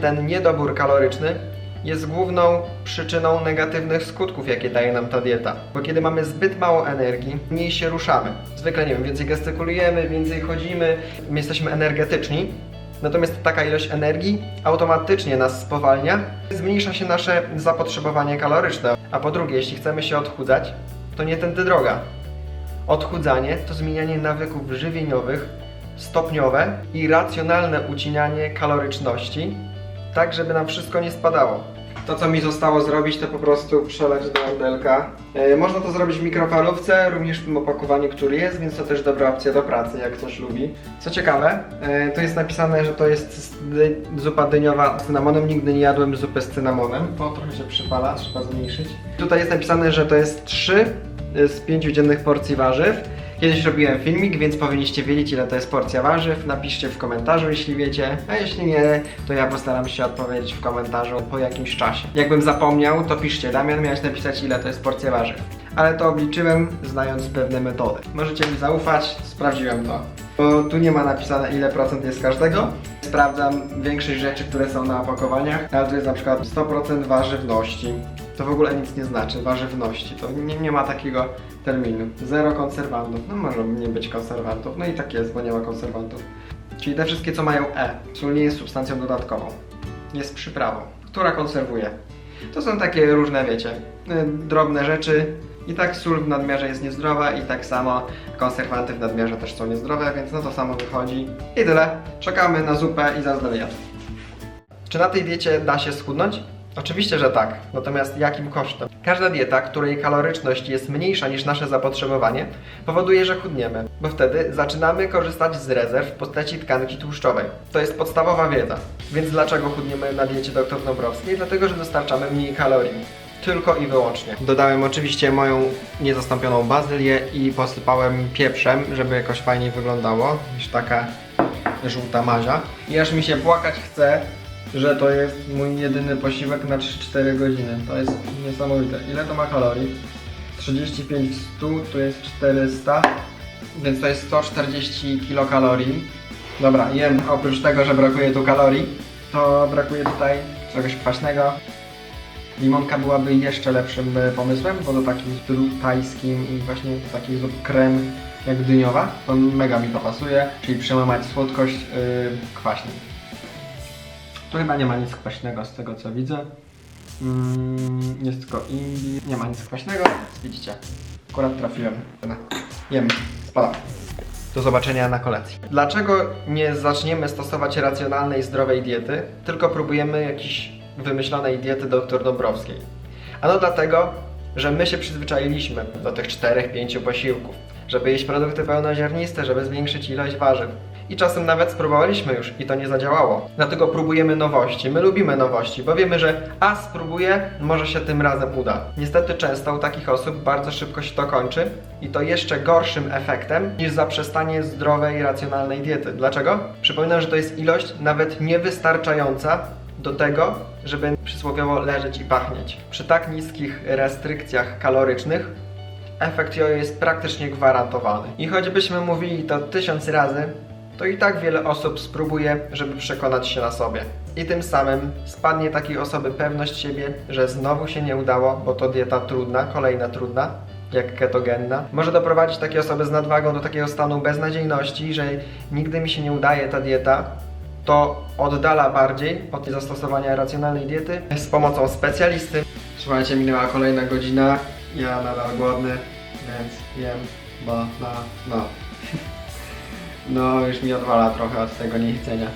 Ten niedobór kaloryczny jest główną przyczyną negatywnych skutków, jakie daje nam ta dieta. Bo kiedy mamy zbyt mało energii, mniej się ruszamy. Zwykle, nie wiem, więcej gestykulujemy, więcej chodzimy, my jesteśmy energetyczni. Natomiast taka ilość energii automatycznie nas spowalnia, zmniejsza się nasze zapotrzebowanie kaloryczne. A po drugie, jeśli chcemy się odchudzać, to nie tędy droga. Odchudzanie to zmienianie nawyków żywieniowych, stopniowe i racjonalne ucinanie kaloryczności, tak żeby nam wszystko nie spadało. To co mi zostało zrobić to po prostu przelać do ordelka. E, można to zrobić w mikrofalówce, również w tym opakowaniu, który jest, więc to też dobra opcja do pracy, jak ktoś lubi. Co ciekawe, e, tu jest napisane, że to jest zupa dyniowa z cynamonem. Nigdy nie jadłem zupy z cynamonem, bo trochę się przypala, trzeba zmniejszyć. Tutaj jest napisane, że to jest 3 z 5 dziennych porcji warzyw. Kiedyś robiłem filmik, więc powinniście wiedzieć ile to jest porcja warzyw. Napiszcie w komentarzu, jeśli wiecie, a jeśli nie, to ja postaram się odpowiedzieć w komentarzu po jakimś czasie. Jakbym zapomniał, to piszcie, Damian miałeś napisać ile to jest porcja warzyw. Ale to obliczyłem, znając pewne metody. Możecie mi zaufać, sprawdziłem to. Bo tu nie ma napisane ile procent jest każdego. Sprawdzam większość rzeczy, które są na opakowaniach, ale tu jest na przykład 100% warzywności. To w ogóle nic nie znaczy, warzywności. To nie, nie ma takiego terminu. Zero konserwantów. No może nie być konserwantów. No i tak jest, bo nie ma konserwantów. Czyli te wszystkie, co mają E. Sól nie jest substancją dodatkową. Jest przyprawą, która konserwuje. To są takie różne, wiecie, y, drobne rzeczy. I tak sól w nadmiarze jest niezdrowa i tak samo konserwanty w nadmiarze też są niezdrowe, więc no to samo wychodzi. I tyle. Czekamy na zupę i zaraz jadł. Czy na tej diecie da się schudnąć? Oczywiście, że tak. Natomiast jakim kosztem? Każda dieta, której kaloryczność jest mniejsza niż nasze zapotrzebowanie, powoduje, że chudniemy, bo wtedy zaczynamy korzystać z rezerw w postaci tkanki tłuszczowej. To jest podstawowa wiedza. Więc dlaczego chudniemy na diecie dr Dąbrowskiej? Dlatego, że dostarczamy mniej kalorii. Tylko i wyłącznie. Dodałem oczywiście moją niezastąpioną bazylię i posypałem pieprzem, żeby jakoś fajniej wyglądało niż taka żółta mazia. I aż mi się płakać chce, że to jest mój jedyny posiłek na 3-4 godziny. To jest niesamowite. Ile to ma kalorii? 35 w 100 to jest 400, więc to jest 140 kilokalorii. Dobra, jem. Oprócz tego, że brakuje tu kalorii, to brakuje tutaj czegoś kwaśnego. Limonka byłaby jeszcze lepszym e, pomysłem, bo do takich zup tajskim i właśnie takich zup krem jak dyniowa, to mega mi to pasuje, czyli przełamać słodkość yy. Tu chyba nie ma nic kwaśnego z tego co widzę. Mm, jest tylko imbir. Nie ma nic kwaśnego, widzicie. Akurat trafiłem. Jem, spadam. Do zobaczenia na kolacji. Dlaczego nie zaczniemy stosować racjonalnej, zdrowej diety, tylko próbujemy jakiejś wymyślonej diety dr Dąbrowskiej? Ano dlatego, że my się przyzwyczailiśmy do tych 4-5 posiłków, żeby jeść produkty pełnoziarniste, żeby zwiększyć ilość warzyw. I czasem nawet spróbowaliśmy już i to nie zadziałało. Dlatego próbujemy nowości. My lubimy nowości, bo wiemy, że a spróbuję, może się tym razem uda. Niestety często u takich osób bardzo szybko się to kończy i to jeszcze gorszym efektem niż zaprzestanie zdrowej, racjonalnej diety. Dlaczego? Przypominam, że to jest ilość nawet niewystarczająca do tego, żeby przysłowiowo leżeć i pachnieć. Przy tak niskich restrykcjach kalorycznych efekt jojo jest praktycznie gwarantowany. I choćbyśmy mówili to tysiąc razy, to i tak wiele osób spróbuje, żeby przekonać się na sobie. I tym samym spadnie takiej osoby pewność siebie, że znowu się nie udało, bo to dieta trudna, kolejna trudna, jak ketogenna. Może doprowadzić takie osoby z nadwagą do takiego stanu beznadziejności, że nigdy mi się nie udaje ta dieta, to oddala bardziej od zastosowania racjonalnej diety z pomocą specjalisty. Słuchajcie, minęła kolejna godzina, ja nadal głodny, więc jem, bo no. No, już mi odwala trochę od tego niechcenia.